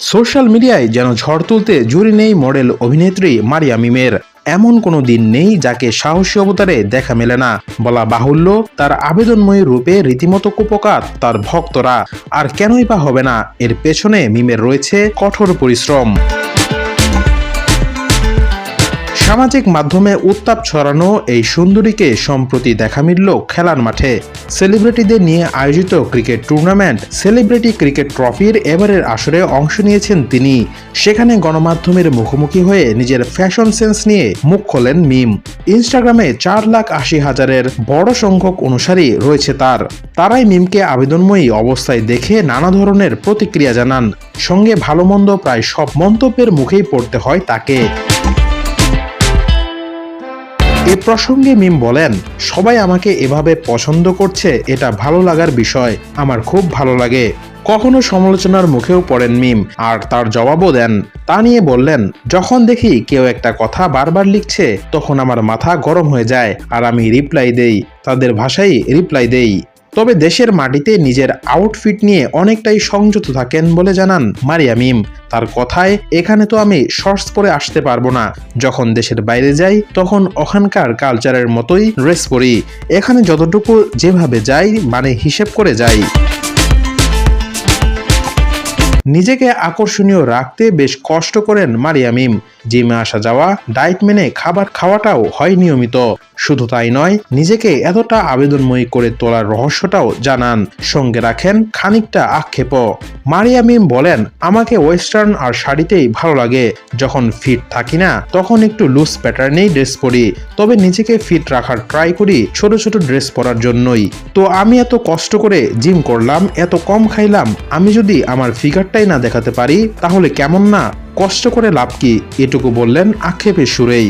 Social মিডিয়ায় যেন ঝড় তুলতে জুড়ি নেই মডেল অভিনেত্রী মারিয়া মিমের। এমন কোনো দিন নেই যাকে সাহসী অবতারে দেখা মেলে না। বলা বাহুল্য, তার আবেদনময়ী রূপে রীতিমতো কুপকাত তার ভক্তরা। আর কেনই বা হবে না, এর পেছনে মিমের রয়েছে কঠোর পরিশ্রম। সামাজিক মাধ্যমে উত্তাপ ছড়ানো এই সুন্দরীকে সম্প্রতি দেখা মিলল খেলার মাঠে। সেলিব্রিটিদের নিয়ে আয়োজিত ক্রিকেট টুর্নামেন্ট, সেলিব্রিটি ক্রিকেট ট্রফির এবারের আসরে অংশ নিয়েছেন তিনি। সেখানে গণমাধ্যমের মুখোমুখি হয়ে নিজের ফ্যাশন সেন্স নিয়ে মুখ খোলেন মিম। ইনস্টাগ্রামে চার লাখ আশি হাজারের বড় সংখ্যক অনুসারী রয়েছে তার। তারাই মিমকে আবেদনময়ী অবস্থায় দেখে নানা ধরনের প্রতিক্রিয়া জানান। সঙ্গে ভালো মন্দ প্রায় সব মন্তব্যের মুখেই পড়তে হয় তাকে। প্রসঙ্গে মিম বলেন, সবাই আমাকে এভাবে পছন্দ করছে, এটা ভালো লাগার বিষয়। আমার খুব ভালো লাগে। কখনো সমালোচনার মুখেও পড়েন মিম, আর তার জবাবও দেন। তা নিয়ে বললেন, যখন দেখি কেউ একটা কথা বারবার লিখছে, তখন আমার মাথা গরম হয়ে যায়, আর আমি রিপ্লাই দেই। তাদের ভাষায় রিপ্লাই দেই। তবে দেশের মাটিতে নিজের আউটফিট নিয়ে অনেকটাই সংযত থাকেন বলে জানান মারিয়া মিম। তার কথায়, এখানে তো আমি শর্টস পরে আসতে পারব না। যখন দেশের বাইরে যাই, তখন ওখানকার কালচারের মতোই ড্রেস পরি। এখানে যতটুকু যেভাবে যাই মানে হিসেব করে যাই। নিজেকে আকর্ষণীয় রাখতে বেশ কষ্ট করেন মারিয়া মিম। জিমে আসা যাওয়া, ডায়েট মেনে খাবার খাওয়াটাও হয় নিয়মিত। শুধু তাই নয়, নিজেকে এতটা আবেদনময়ী করে তোলার রহস্যটাও জানান। সঙ্গে রাখেন খানিকটা আক্ষেপ মারিয়া মিম বলেন, আমাকে ওয়েস্টার্ন আর শাড়িতেই ভালো লাগে। যখন ফিট থাকি না, তখন একটু লুজ প্যাটার্নেই ড্রেস পরি। তবে নিজেকে ফিট রাখার ট্রাই করি ছোট ছোট ড্রেস পরার জন্যই। তো আমি এত কষ্ট করে জিম করলাম, এত কম খাইলাম, আমি যদি আমার ফিগারটাই না দেখাতে পারি, তাহলে কেমন না? কষ্ট করে লাভ কি? এটুকু বললেন আক্ষেপের সুরেই।